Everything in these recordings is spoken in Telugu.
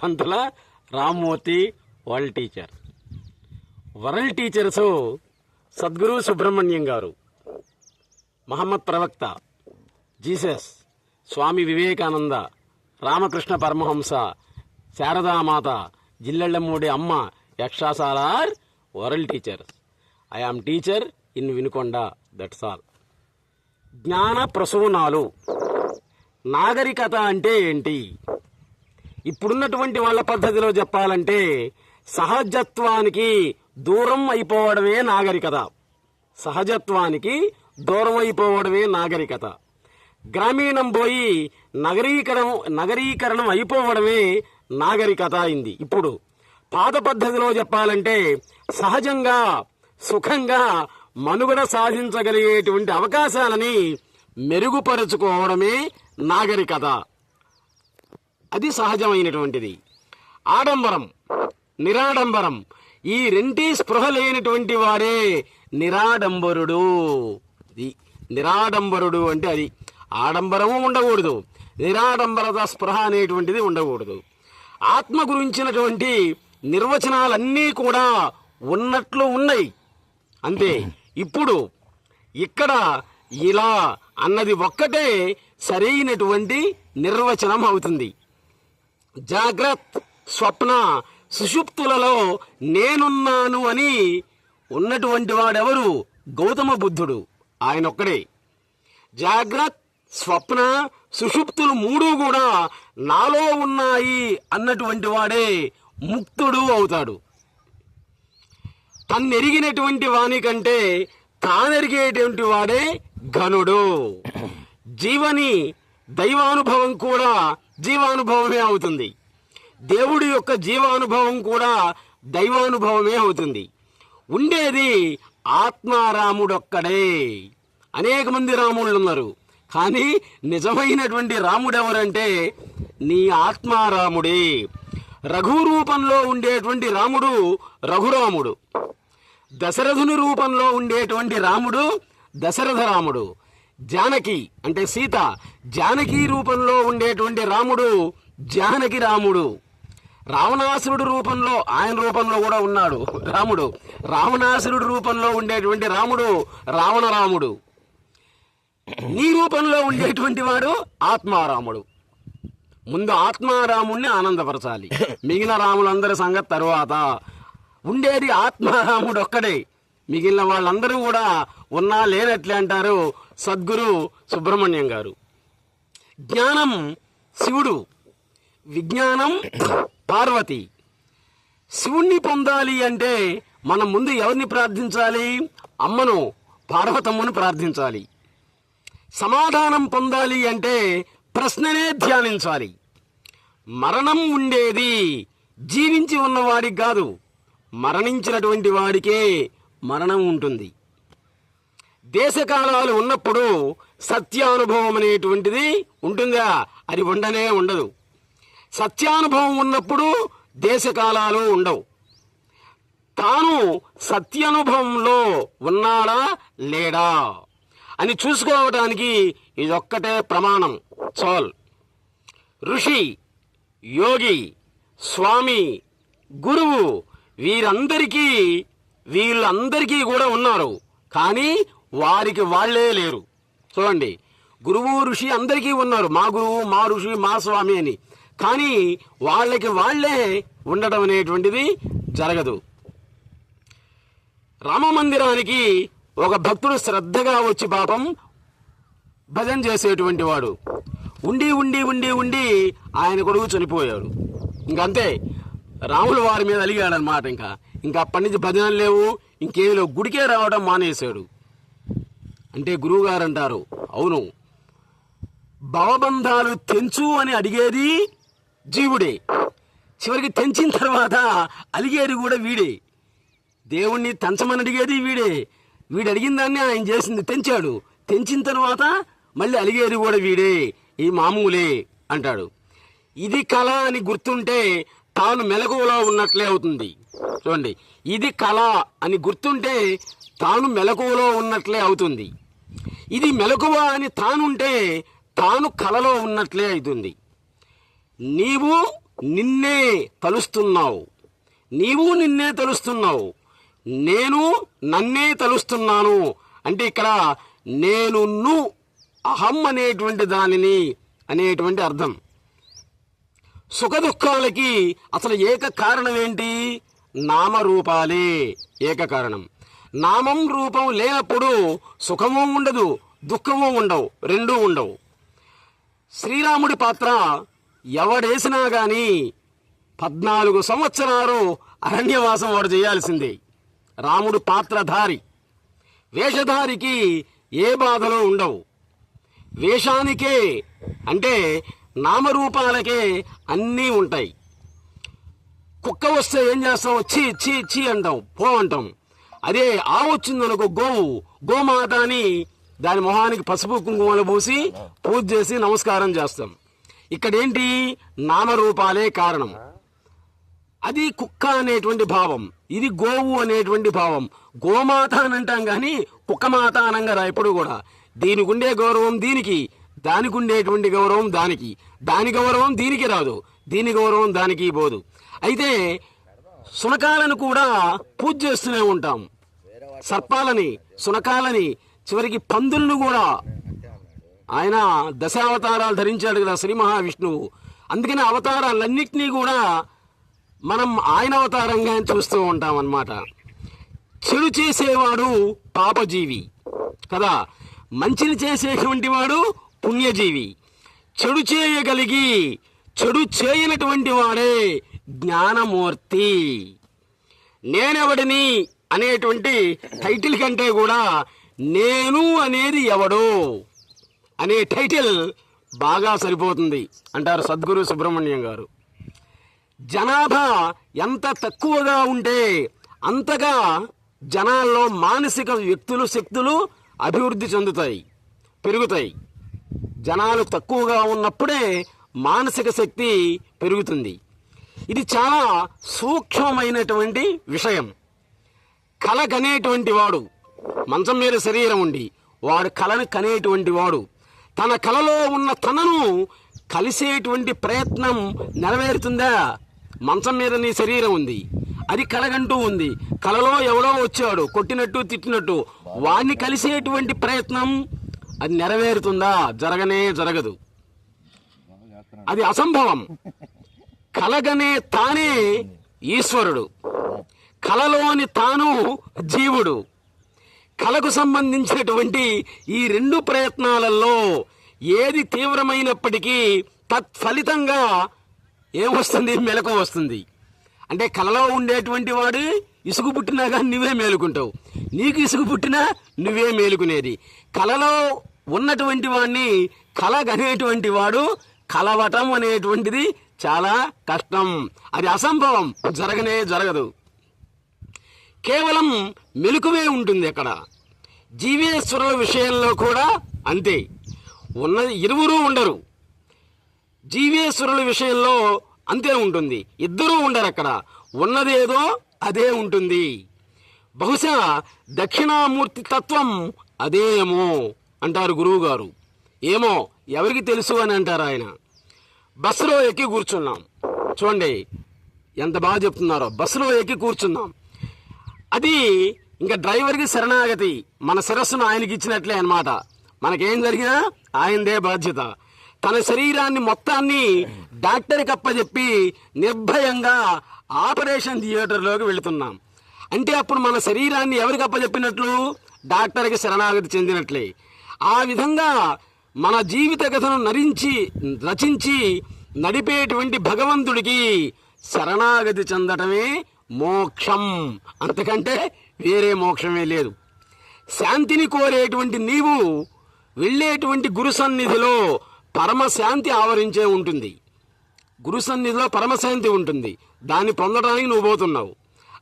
Pantula Rammurthy world teacher. World teachers Sadguru Subrahmanyam garu. Muhammad ప్రవక్త Jesus Swami Vivekananda Ramakrishna Paramahamsa Saradamata Jillellamudi Amma యక్షాసాలార్ world teachers I am teacher in Vinukonda that's all. జ్ఞాన ప్రసూనాలు. నాగరికత అంటే ఏంటి? ఇప్పుడున్నటువంటి వాళ్ళ పద్ధతిలో చెప్పాలంటే సహజత్వానికి దూరం అయిపోవడమే నాగరికత. సహజత్వానికి దూరం అయిపోవడమే నాగరికత. గ్రామీణం పోయి నగరీకరణం నగరీకరణం అయిపోవడమే నాగరికత అయింది. ఇప్పుడు పాత పద్ధతిలో చెప్పాలంటే సహజంగా సుఖంగా మనుగడ సాధించగలిగేటువంటి అవకాశాలని మెరుగుపరుచుకోవడమే నాగరికత. అది సహజమైనటువంటిది. ఆడంబరం నిరాడంబరం ఈ రెంటి స్పృహ లేనటువంటి వారే నిరాడంబరుడు. ఇది నిరాడంబరుడు అంటే అది. ఆడంబరము ఉండకూడదు. నిరాడంబరత స్పృహ అనేటువంటిది ఉండకూడదు. ఆత్మ గురించినటువంటి నిర్వచనాలన్నీ కూడా ఉన్నట్లు ఉన్నాయి. అంతే. ఇప్పుడు ఇక్కడ ఇలా అన్నది ఒక్కటే సరైనటువంటి నిర్వచనం అవుతుంది. జాగ్రత్త స్వప్న సుషుప్తులలో నేనున్నాను అని ఉన్నటువంటి వాడెవరు? గౌతమ బుద్ధుడు. ఆయన ఒక్కడే జాగ్రత్త స్వప్న సుషుప్తులు మూడు కూడా నాలో ఉన్నాయి అన్నటువంటి వాడే ముక్తుడు అవుతాడు. తన్నెరిగినటువంటి వాణి కంటే తానెరిగేటువంటి వాడే ఘనుడు. జీవని దైవానుభవం కూడా జీవానుభవమే అవుతుంది. దేవుడి యొక్క జీవానుభవం కూడా దైవానుభవమే అవుతుంది. ఉండేది ఆత్మారాముడొక్కడే. అనేక మంది రాముళ్ళు ఉన్నారు. కానీ నిజమైనటువంటి రాముడెవరంటే నీ ఆత్మారాముడే. రఘు రూపంలో ఉండేటువంటి రాముడు రఘురాముడు. దశరథుని రూపంలో ఉండేటువంటి రాముడు దశరథ రాముడు జానకి అంటే సీత. జానకి రూపంలో ఉండేటువంటి రాముడు జానకి రాముడు. రావణాసురుడు రూపంలో ఆయన రూపంలో కూడా ఉన్నాడు. రాముడు. రావణాసురుడు రూపంలో ఉండేటువంటి రాముడు రావణ రాముడు నీ రూపంలో ఉండేటువంటి వాడు ఆత్మారాముడు. ముందు ఆత్మారాముణ్ణి ఆనందపరచాలి. మిగిలిన రాములందరి సంగతి తరువాత. ఉండేది ఆత్మారాముడు ఒక్కడే. మిగిలిన వాళ్ళందరూ కూడా ఉన్నా లేనట్లే అంటారు సద్గురు సుబ్రహ్మణ్యం గారు. జ్ఞానం శివుడు విజ్ఞానం పార్వతి. శివుణ్ణి పొందాలి అంటే మనం ముందు ఎవరిని ప్రార్థించాలి? అమ్మను పార్వతమ్మను ప్రార్థించాలి. సమాధానం పొందాలి అంటే ప్రశ్ననే ధ్యానించాలి. మరణం ఉండేది జీవించి ఉన్నవాడికి కాదు మరణించినటువంటి వాడికే మరణం ఉంటుంది. దేశకాలాలు ఉన్నప్పుడు సత్యానుభవం అనేటువంటిది ఉంటుందా? అది ఉండనే ఉండదు. సత్యానుభవం ఉన్నప్పుడు దేశకాలాలు ఉండవు. తాను సత్యానుభవంలో ఉన్నాడా లేడా అని చూసుకోవటానికి ఇదొక్కటే ప్రమాణం. చాల్. ఋషి యోగి స్వామి గురువు వీరందరికీ వీళ్ళందరికీ కూడా ఉన్నారు. కానీ వారికి వాళ్ళే లేరు. చూడండి గురువు ఋషి అందరికీ ఉన్నారు. మా గురువు మా ఋషి మా స్వామి అని. కానీ వాళ్ళకి వాళ్ళే ఉండడం అనేటువంటిది జరగదు. రామ మందిరానికి ఒక భక్తుడు శ్రద్ధగా వచ్చి పాపం భజన చేసేటువంటి వాడు. ఉండి ఉండి ఉండి ఉండి ఆయన కొడుకు చనిపోయాడు. ఇంకంతే. రాముల వారి మీద అలిగాడనమాట ఇంకా. ఇంకా అప్పటి నుంచి భజనలు లేవు. ఇంకేమి లేవు గుడికే రావడం మానేశాడు. అంటే గురువుగారు అంటారు అవును. భవబంధాలు తెంచు అని అడిగేది జీవుడే. చివరికి తెంచిన తర్వాత అలిగేది కూడా వీడే. దేవుణ్ణి తెంచమని అడిగేది వీడే. వీడు అడిగిన దాన్ని ఆయన చేసింది తెంచాడు. తెంచిన తర్వాత మళ్ళీ అలిగేది కూడా వీడే. ఈ మామూలే అంటాడు. ఇది కళ అని గుర్తుంటే తాను మెలకువలో ఉన్నట్లే అవుతుంది. చూడండి. ఇది కళ అని గుర్తుంటే తాను మెలకువలో ఉన్నట్లే అవుతుంది. ఇది మెలకువ అని తానుంటే తాను కలలో ఉన్నట్లే అవుతుంది నీవు నిన్నే తలుస్తున్నావు. నీవు నిన్నే తలుస్తున్నావు. నేను నన్నే తలుస్తున్నాను. అంటే ఇక్కడ నేను ను అహం అనేటువంటి దానిని అనేటువంటి అర్థం. సుఖ దుఃఖాలకి అసలు ఏక కారణం ఏంటి? నామరూపాలే ఏక కారణం. నామం రూపం లేనప్పుడు సుఖము ఉండదు దుఃఖము ఉండవు రెండూ ఉండవు. శ్రీరాముడి పాత్ర ఎవడేసినా గాని పద్నాలుగు సంవత్సరాలు అరణ్యవాసం వాడు చేయాల్సిందే. రాముడు పాత్రధారి. వేషధారికి ఏ బాధలు ఉండవు. వేషానికే అంటే నామరూపాలకే అన్నీ ఉంటాయి. కుక్క వస్తే ఏం చేస్తాం చీ చీ చీ అంటాం పో అంటాం. అదే ఆ గోవు గోమాత అని దాని మొహానికి పసుపు కుంకుమలు పూసి పూజ చేసి నమస్కారం చేస్తాం. ఇక్కడేంటి? నామరూపాలే కారణం. అది కుక్క అనేటువంటి భావం ఇది గోవు అనేటువంటి భావం. గోమాత అని అంటాం కానీ కుక్కమాత అనంగా ఎప్పుడు కూడా? దీనికి ఉండే గౌరవం దీనికి దానికి ఉండేటువంటి గౌరవం దానికి. దాని గౌరవం దీనికి రాదు దీని గౌరవం దానికి పోదు. అయితే సునకాలను కూడా పూజ చేస్తూనే ఉంటాం. సర్పాలని సునకాలని చివరికి పందులను కూడా ఆయన దశావతారాలు ధరించాడు కదా శ్రీ మహావిష్ణువు. అందుకని అవతారాలన్నింటినీ కూడా మనం ఆయన అవతారంగా చూస్తూ ఉంటాం అన్నమాట చెడు చేసేవాడు పాపజీవి కదా. మంచిని చేసేటువంటి వాడు పుణ్యజీవి. చెడు చేయగలిగి చెడు చేయనటువంటి వాడే జ్ఞానమూర్తి. నేనెవడిని అనేటువంటి టైటిల్ కంటే కూడా నేను అనేది ఎవడు అనే టైటిల్ బాగా సరిపోతుంది అంటారు సద్గురు సుబ్రహ్మణ్యం గారు. జనాభా ఎంత తక్కువగా ఉంటే అంతగా జనాల్లో మానసిక వ్యక్తులు శక్తులు అభివృద్ధి చెందుతాయి పెరుగుతాయి. జనాలు తక్కువగా ఉన్నప్పుడే మానసిక శక్తి పెరుగుతుంది. ఇది చాలా సూక్ష్మమైనటువంటి విషయం. కళ కనేటువంటి వాడు మంచం మీద శరీరం ఉండి వాడు కలను కనేటువంటి వాడు తన కలలో ఉన్న తనను కలిసేటువంటి ప్రయత్నం నెరవేరుతుందా? మంచం మీద నీ శరీరం ఉంది. అది కలగంటూ ఉంది. కలలో ఎవడో వచ్చాడు కొట్టినట్టు తిట్టినట్టు. వాణ్ణి కలిసేటువంటి ప్రయత్నం అది నెరవేరుతుందా? జరగనే జరగదు. అది అసంభవం. కలగనే తానే ఈశ్వరుడు. కలలోని తాను జీవుడు. కళకు సంబంధించినటువంటి ఈ రెండు ప్రయత్నాలలో ఏది తీవ్రమైనప్పటికీ తత్ఫలితంగా ఏమొస్తుంది? మెలకు వస్తుంది. అంటే కలలో ఉండేటువంటి వాడు ఇసుగు పుట్టినా కానీ నువ్వే మేలుకుంటావు. నీకు ఇసుగు పుట్టినా నువ్వే మేలుకునేది. కలలో ఉన్నటువంటి వాడిని కలగనేటువంటి వాడు కలవటం అనేటువంటిది చాలా కష్టం. అది అసంభవం. జరగనే జరగదు. కేవలం మెలకువే ఉంటుంది అక్కడ. జీవేశ్వరుల విషయంలో కూడా అంతే. ఉన్నది ఇరువురు ఉండరు. జీవేశ్వరుల విషయంలో అంతే ఉంటుంది. ఇద్దరూ ఉండరు అక్కడ. ఉన్నదేదో అదే ఉంటుంది. బహుశా దక్షిణామూర్తి తత్వం అదేమో అంటారు గురువుగారు. ఏమో ఎవరికి తెలుసు అని అంటారు ఆయన. బస్సులో ఎక్కి కూర్చున్నాం. చూడండి ఎంత బాగా చెప్తున్నారో. బస్సులో ఎక్కి కూర్చున్నాం. అది ఇంకా డ్రైవర్కి శరణాగతి. మన శిరస్సును ఆయనకి ఇచ్చినట్లే అన్నమాట. మనకేం జరిగినా ఆయనదే బాధ్యత. తన శరీరాన్ని మొత్తాన్ని డాక్టర్కి అప్పచెప్పి నిర్భయంగా ఆపరేషన్ థియేటర్లోకి వెళుతున్నాం. అంటే అప్పుడు మన శరీరాన్ని ఎవరికి అప్పచెప్పినట్లు డాక్టర్కి శరణాగతి చెందినట్లే. ఆ విధంగా మన జీవిత కథను నరించి రచించి నడిపేటువంటి భగవంతుడికి శరణాగతి చెందటమే మోక్షం. అంతకంటే వేరే మోక్షమే లేదు. శాంతిని కోరేటువంటి నీవు వెళ్ళేటువంటి గురు సన్నిధిలో పరమశాంతి ఆవరించే ఉంటుంది. గురు సన్నిధిలో పరమశాంతి ఉంటుంది. దాన్ని పొందడానికి నువ్వు పోతున్నావు.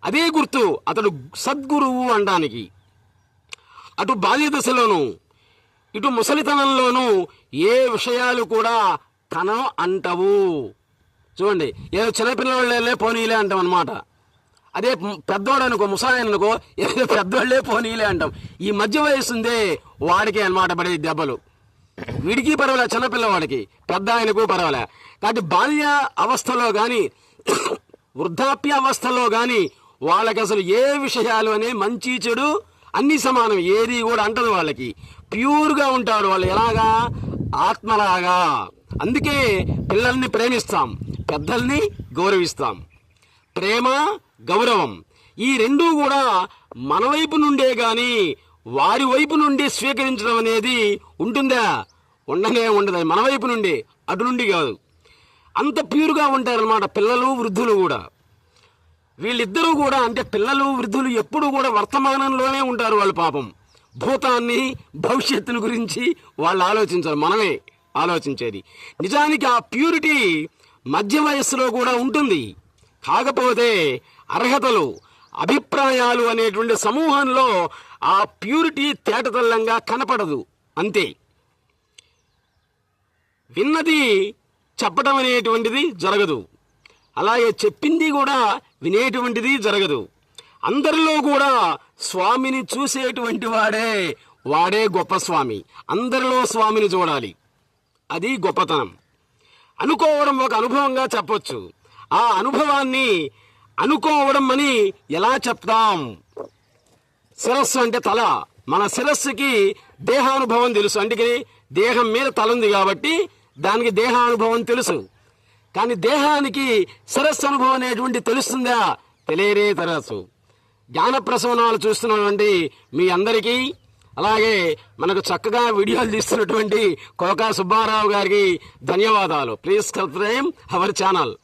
అదే గుర్తు అతడు సద్గురువు అనడానికి. అటు బాల్య దశలోనూ ఇటు ముసలితనంలోనూ ఏ విషయాలు కూడా తన అంటవు. చూడండి ఏదో చిన్నపిల్లవాళ్ళే పోనీలే అంటాం అనమాట అదే పెద్దవాడు అనుకో ముసాయన్ అనుకో ఏదో పెద్దవాళ్ళే పోనీలే అంటాం. ఈ మధ్య వయసు ఉందే వాడికే అనమాట పడే దెబ్బలు. వీడికి పర్వాలే చిన్నపిల్లవాడికి. పెద్ద ఆయనకు పర్వాలే. కాబట్టి బాల్య అవస్థలో కానీ వృద్ధాప్య అవస్థలో కానీ వాళ్ళకి అసలు ఏ విషయాలు అనే మంచి చెడు అన్ని సమానం. ఏది కూడా అంటదు వాళ్ళకి. ప్యూర్గా ఉంటారు వాళ్ళు ఎలాగా? ఆత్మలాగా. అందుకే పిల్లల్ని ప్రేమిస్తాం. పెద్దల్ని గౌరవిస్తాం. ప్రేమ గౌరవం. ఈ రెండూ కూడా మన వైపు నుండే గాని వారి వైపు నుండి స్వీకరించడం అనేది ఉంటుందా? ఉండనే ఉండదు. మన వైపు నుండి అటు నుండి కాదు. అంత ప్యూర్గా ఉంటారనమాట పిల్లలు వృద్ధులు కూడా. వీళ్ళిద్దరూ కూడా అంటే పిల్లలు వృద్ధులు ఎప్పుడు కూడా వర్తమానంలోనే ఉంటారు వాళ్ళు పాపం. భూతాన్ని భవిష్యత్తును గురించి వాళ్ళు ఆలోచించారు. మనమే ఆలోచించేది. నిజానికి ఆ ప్యూరిటీ మధ్య వయస్సులో కూడా ఉంటుంది. కాకపోతే అర్హతలు అభిప్రాయాలు అనేటువంటి సమూహంలో ఆ ప్యూరిటీ తేటతల్లంగా కనపడదు. అంతే. విన్నది చెప్పడం అనేటువంటిది జరగదు. అలాగే చెప్పింది కూడా వినేటువంటిది జరగదు. అందరిలో కూడా స్వామిని చూసేటువంటి వాడే వాడే గొప్ప స్వామి. అందరిలో స్వామిని చూడాలి. అది గొప్పతనం. అనుకోవడం ఒక అనుభవంగా చెప్పొచ్చు. ఆ అనుభవాన్ని అనుకోవడం అని ఎలా చెప్తాం? శిరస్సు అంటే తల. మన శిరస్సుకి దేహానుభవం తెలుసు. అందుకని దేహం మీద తల ఉంది కాబట్టి దానికి దేహానుభవం తెలుసు. కానీ దేహానికి శిరస్సు అనుభవం అనేటువంటి తెలుస్తుందా? తెలియరే తరసు జ్ఞాన ప్రసవనాలు చూస్తున్నటువంటి మీ అందరికీ అలాగే మనకు చక్కగా వీడియోలు తీస్తున్నటువంటి కోకా సుబ్బారావు గారికి ధన్యవాదాలు. Please subscribe our channel.